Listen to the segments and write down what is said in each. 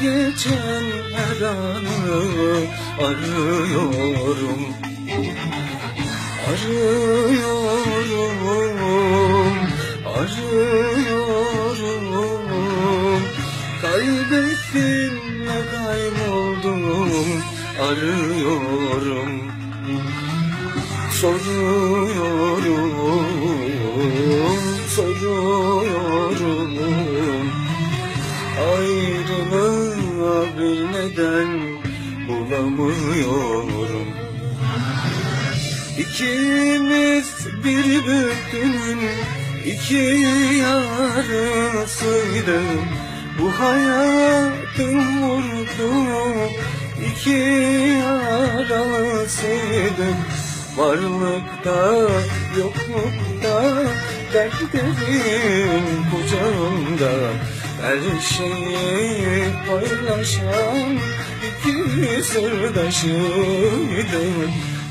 geçen her anı arıyorum. Arıyorum, arıyorum. Kaybettim ve kayboldum Arıyorum Soruyorum, soruyorum Ayrılığa bir neden bulamıyorum. İkimiz bir büklümün iki yarısıydı. Bu hayatın vurdu iki yaralısıydı. Varlıkta yoklukta dertlerin kucağında Her şeyi paylaşan iki sırdaşıydım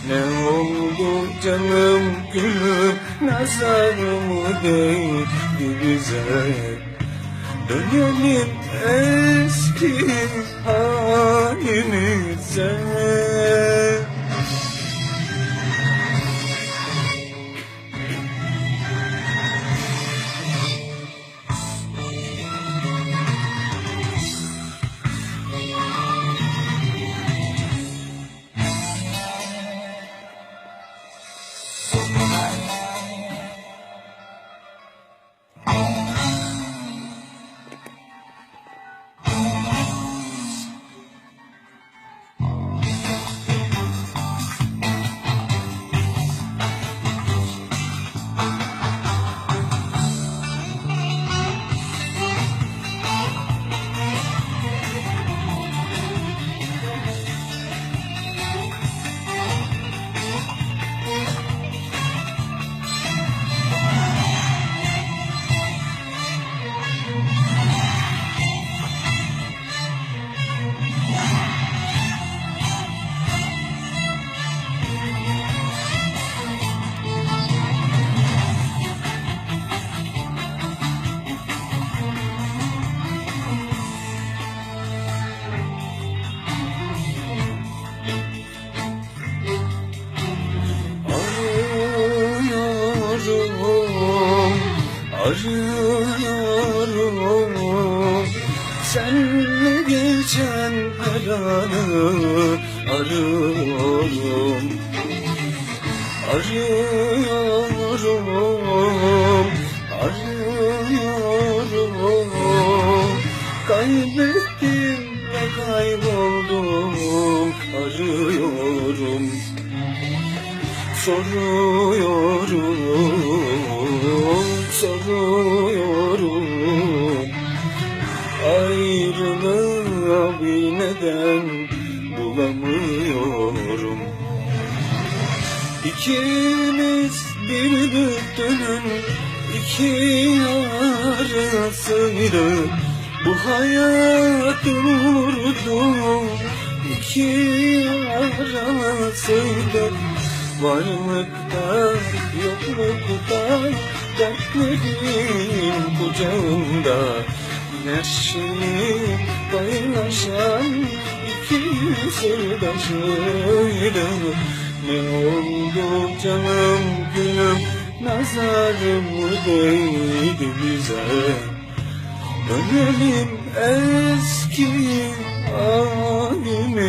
ne oldu canım gülüm nazarımı değdi bize? Dönelim eski halimize arıyorum. Senle geçen her anı arıyorum. Arıyorum, arıyorum. Kaybettim ve kayboldum. Arıyorum Soruyorum, soruyorum. Ayrılığa bir neden bulamıyorum? İkimiz bir bütünün iki yarısıydık Bu hayatın vurdu iki yarasıydık Varlıkta yoklukta dertlerin kucağında şeyi paylaşan iki sırdaşıydık Ne oldu canım gülüm nazarım değdi bize? Dönelim eski halimize